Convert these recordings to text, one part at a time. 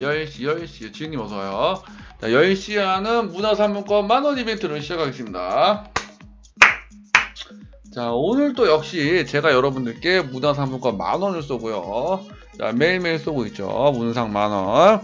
10시, 10시. 지은님 어서와요. 자, 10시 하는 문화상품권 만원 이벤트를 시작하겠습니다. 자, 오늘 또 역시 제가 여러분들께 문화상품권 만원을 쏘고요. 자, 매일매일 쏘고 있죠. 문상 만원.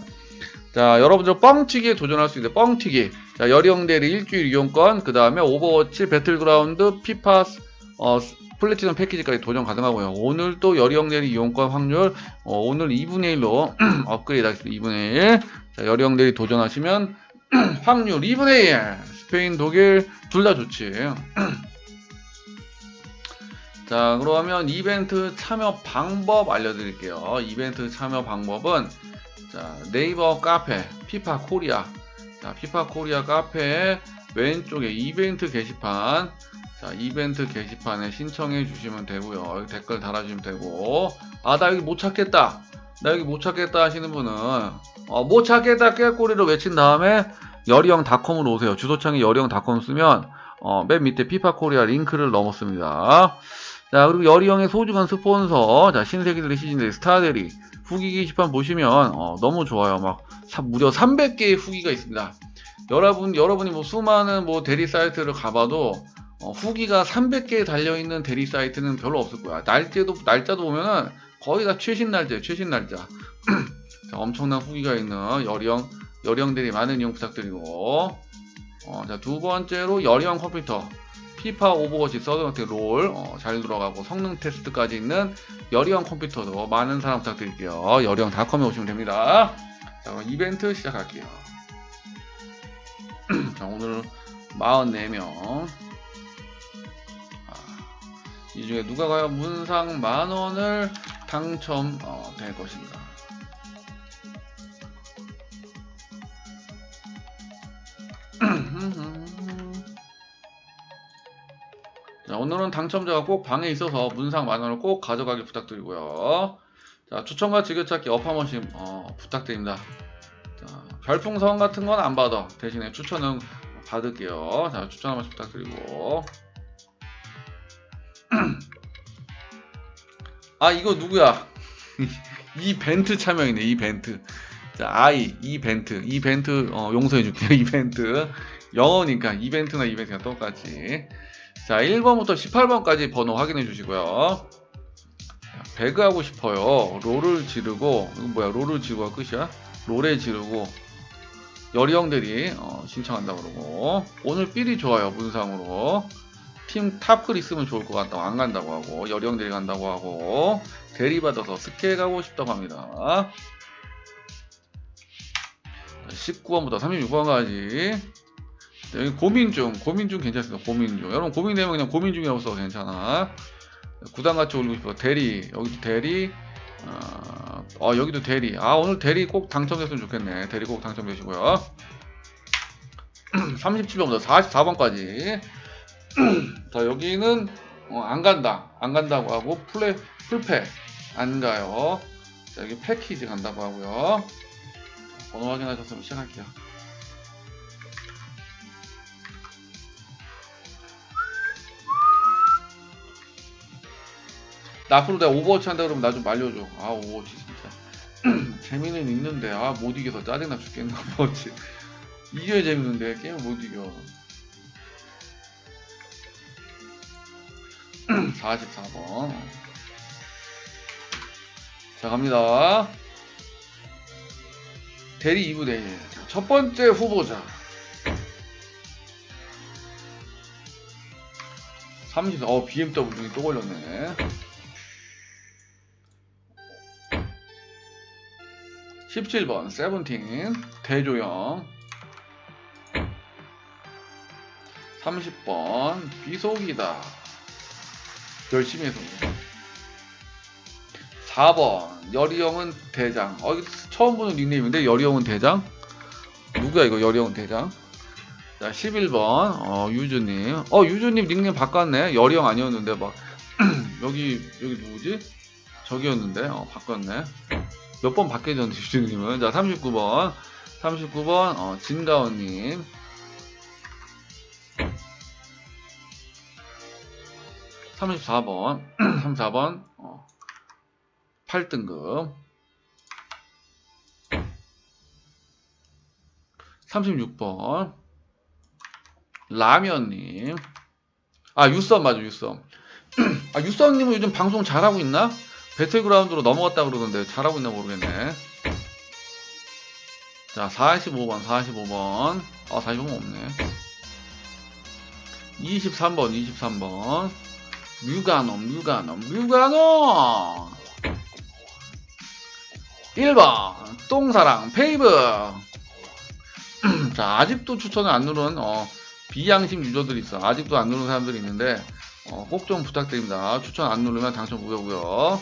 자, 여러분들 뻥튀기에 도전할 수 있는 뻥튀기. 자, 여령대리 일주일 이용권, 그 다음에 오버워치, 배틀그라운드, 피파스, 어, 플래티넘 패키지까지 도전 가능하고요. 오늘 또 여령대리 이용권 확률, 어, 오늘 2분의 1로 업그레이드 하겠습니다. 2분의 1. 자, 여령대리 도전하시면 확률 2분의 1. 스페인, 독일, 둘 다 좋지. 자, 그러면 이벤트 참여 방법 알려드릴게요. 이벤트 참여 방법은 자, 네이버 카페, 피파 코리아. 자, 피파 코리아 카페 왼쪽에 이벤트 게시판. 자, 이벤트 게시판에 신청해 주시면 되고요. 댓글 달아주시면 되고. 아, 나 여기 못 찾겠다. 나 여기 못 찾겠다 하시는 분은, 어, 못 찾겠다 깨꼬리를 외친 다음에 여리형닷컴으로 오세요. 주소창에 여리형닷컴 쓰면, 어, 맨 밑에 피파 코리아 링크를 넣었습니다. 자, 그리고 여리형의 소중한 스폰서, 자, 신세계들의 시즌들의 스타들이 후기 게시판 보시면, 어, 너무 좋아요. 막, 사- 무려 300개의 후기가 있습니다. 여러분, 여러분이 뭐 수많은 뭐 대리 사이트를 가봐도, 어, 후기가 300개 달려있는 대리 사이트는 별로 없을 거야. 날짜도, 날짜도 보면은 거의 다 최신 날짜예요, 최신 날짜. 자, 엄청난 후기가 있는 여리형, 여리형 대리 많은 이용 부탁드리고, 어, 자, 두 번째로 여리형 컴퓨터. 피파 오버워치 서든어택 롤, 어, 잘 들어가고 성능 테스트까지 있는 여리형 컴퓨터도 많은 사랑 부탁드릴게요. 여리형닷컴에 오시면 됩니다. 자, 그럼 이벤트 시작할게요. 자, 오늘 44명. 아, 이 중에 누가 과연 문상 만원을 당첨 어, 될 것인가. 자, 오늘은 당첨자가 꼭 방에 있어서 문상 만원을 꼭 가져가길 부탁드리고요. 자, 추천과 한 번씩 어, 부탁드립니다. 자, 별풍선 같은 건 안 받아. 대신에 추천은 받을게요. 자, 추천 한 번씩 부탁드리고. 아, 이거 누구야? 이 벤트 참여이네, 이 벤트. 자, 아이, 이 벤트. 이 벤트, 어, 용서해줄게요, 이 벤트. 영어니까, 이벤트나 이벤트가 똑같이. 자, 1번부터 18번까지 번호 확인해 주시고요. 자, 배그 하고 싶어요. 롤을 지르고, 이거 뭐야, 롤을 지르고가 끝이야? 롤에 지르고, 여리 형들이 어, 신청한다 그러고, 오늘 삘이 좋아요, 문상으로. 팀 탑글 있으면 좋을 것 같다고, 안 간다고 하고, 여리형들이 간다고 하고, 대리받아서 스케 가고 싶다고 합니다. 19번부터 36번까지. 여기 고민 중, 고민 중 괜찮습니다. 고민 중. 여러분 고민되면 그냥 고민 중이라고 써도 괜찮아. 구단 같이 올리고 싶어. 대리, 여기도 대리, 어, 어, 여기도 대리. 아, 오늘 대리 꼭 당첨됐으면 좋겠네. 대리 꼭 당첨되시고요. 37번부터 44번까지. 자, 여기는 어, 안 간다. 안 간다고 하고 플레, 풀패 안 가요. 자, 여기 패키지 간다고 하고요. 번호 확인하셨으면 시작할게요. 나 앞으로 내가 오버워치 한다 그러면 나 좀 말려줘. 아 오버워치 진짜 재미는 있는데 아 못 이겨서 짜증나 죽겠네 오버워치. 이겨야 재밌는데 게임 못 이겨. 44번. 자 갑니다. 대리 2부 대리. 첫 번째 후보자. 30, 어, BMW 또 걸렸네. 17번, 세븐틴, 대조영. 30번, 비속이다. 열심히 해서. 4번, 여리형은 대장. 어, 처음 보는 닉네임인데, 여리형은 대장? 누구야, 이거, 여리형은 대장? 자, 11번, 어, 유주님. 어, 유주님 닉네임 바꿨네. 여리형 아니었는데, 막. 여기, 여기 누구지? 저기였는데, 어, 바꿨네. 몇 번 바뀌었는데, 유주님은. 자, 39번. 39번, 어, 진가원님. 34번. 34번, 어, 8등급. 36번. 라면님. 아, 유썸 맞아, 유썸. 아, 유썸님은 요즘 방송 잘하고 있나? 배틀그라운드로 넘어갔다 그러던데 잘하고 있나 모르겠네. 자, 45번, 45번. 아, 45번 없네. 23번, 23번. 뮤가놈, 뮤가놈, 뮤가놈! 1번, 똥사랑, 페이브! 자, 아직도 추천을 안 누른, 어, 비양심 유저들이 있어. 아직도 안 누른 사람들이 있는데, 어, 꼭 좀 부탁드립니다. 추천 안 누르면 당첨 무효고요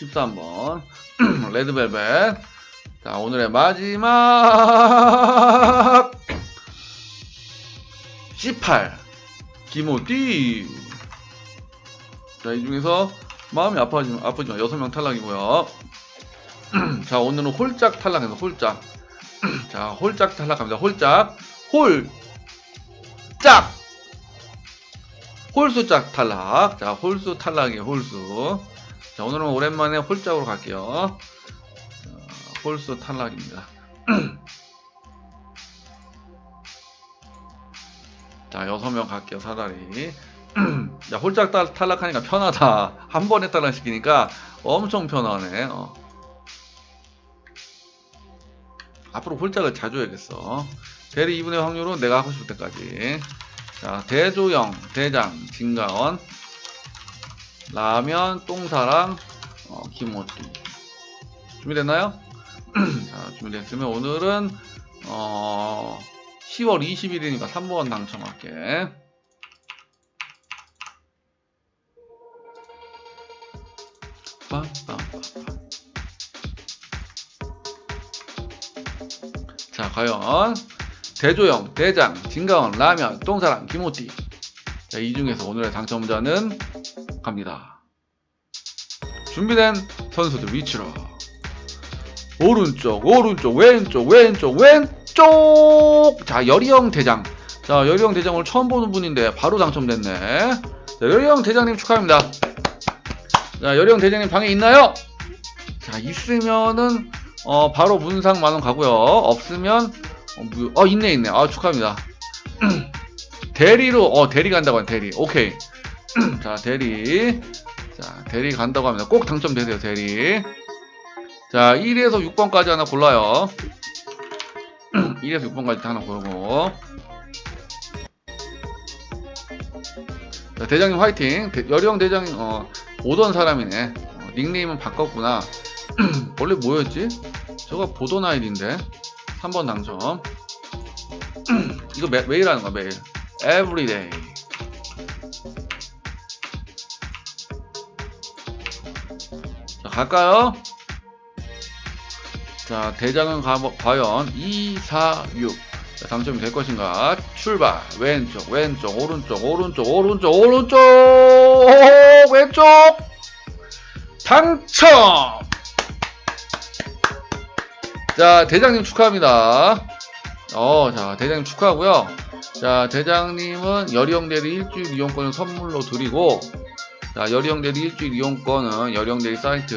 13번, 레드벨벳. 자, 오늘의 마지막! 18, 김호띠. 자, 이 중에서 마음이 아파지만, 아프지만 6명 탈락이고요 자, 오늘은 홀짝 탈락해서 홀짝. 자, 홀짝 탈락합니다. 홀짝. 홀. 짝. 홀수짝 탈락. 자, 홀수 탈락이에요, 홀수. 자, 오늘은 오랜만에 홀짝으로 갈게요. 자, 홀수 탈락입니다. 자, 여섯 명 갈게요, 사다리. 자, 홀짝 탈- 탈락하니까 편하다. 한 번에 탈락시키니까 엄청 편하네. 어. 앞으로 홀짝을 자주 해야겠어. 대리 2분의 확률은 내가 하고 싶을 때까지. 자, 대조영, 대장, 진가원, 라면, 똥사랑, 어, 김호띠. 준비됐나요? 자, 준비됐으면 오늘은, 어, 10월 20일이니까 3번 당첨할게. 자, 과연 대조영, 대장, 진가원, 라면, 똥사랑, 김호띠. 자, 이 중에서 오늘의 당첨자는 갑니다. 준비된 선수들 위치로. 오른쪽, 오른쪽, 왼쪽, 왼쪽, 왼 쪽! 자, 여리형 대장. 자, 여리형 대장 오늘 처음 보는 분인데 바로 당첨됐네. 자, 여리형 대장님 축하합니다. 자, 여리형 대장님 방에 있나요? 자, 있으면은, 어, 바로 문상 만원 가고요. 없으면, 어, 무, 어, 있네, 있네. 아, 축하합니다. 대리로, 어, 대리 간다고 하네, 대리. 오케이. 자, 대리. 자, 대리 간다고 합니다. 꼭 당첨되세요, 대리. 자, 1에서 6번까지 하나 골라요. 1에서 6번까지 하나 고르고. 자, 대장님 화이팅. 대- 여령 대장님, 어, 오던 사람이네. 어, 닉네임은 바꿨구나. 원래 뭐였지? 저거 보던 아이디인데. 3번 당첨. 이거 매, 매일 하는 거야, 매일. Everyday. 자, 갈까요? 자, 대장은 가, 과연 2, 4, 6. 자, 당첨이 될 것인가? 출발. 왼쪽, 왼쪽, 오른쪽, 오른쪽, 오른쪽, 오른쪽, 왼쪽. 당첨! 자, 대장님 축하합니다. 어, 자, 대장님 축하하고요. 자, 대장님은 여리형 대리 일주일 이용권을 선물로 드리고, 자, 여리형 대리 일주일 이용권은 여리형 대리 사이트,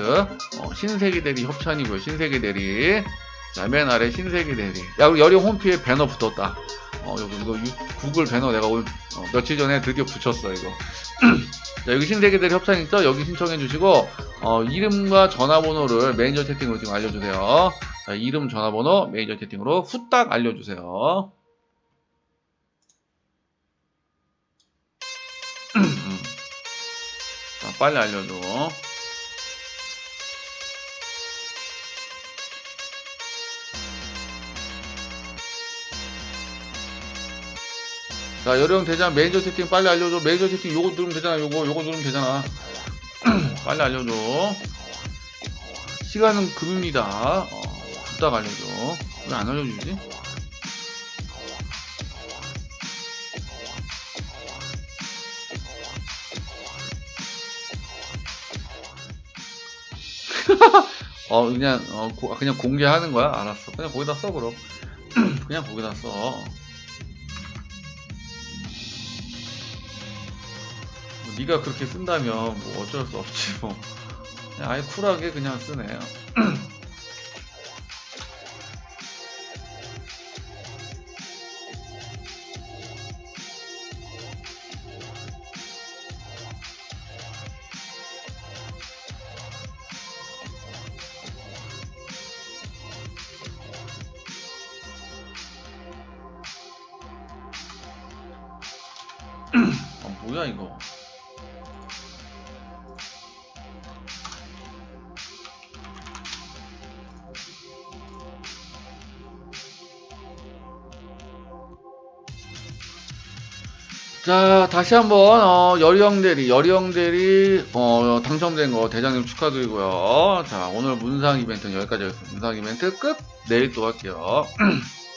어, 신세계 대리 협찬이고요. 신세계 대리. 자, 맨 아래 신세계 대리. 야, 우리 여리형 홈피에 배너 붙었다. 어, 여기, 이거 유- 구글 배너 내가 오늘, 어, 며칠 전에 드디어 붙였어, 이거. 자, 여기 신세계 대리 협찬 있죠? 여기 신청해 주시고, 어, 이름과 전화번호를 매니저 채팅으로 지금 알려주세요. 자, 이름, 전화번호, 매니저 채팅으로 후딱 알려주세요. 빨리 알려줘. 자, 여령 대장 매니저 채팅 빨리 알려줘. 매니저 채팅 요거 누르면 되잖아. 요거, 요거 누르면 되잖아. 빨리 알려줘. 시간은 금입니다. 어, 후딱 알려줘. 왜 안 알려주지? 어 그냥 어 고- 그냥 공개하는 거야? 알았어. 그냥 거기다 써 그럼. 그냥 거기다 써. 뭐 네가 그렇게 쓴다면 뭐 어쩔 수 없지 뭐. 아예 쿨하게 그냥 쓰네요. 아, 뭐야 이거? 자 다시 한번 어, 여리형 대리 여리형 대리 어, 당첨된 거 대장님 축하드리고요. 자 오늘 문상 이벤트는 여기까지 문상 이벤트 끝. 내일 또 할게요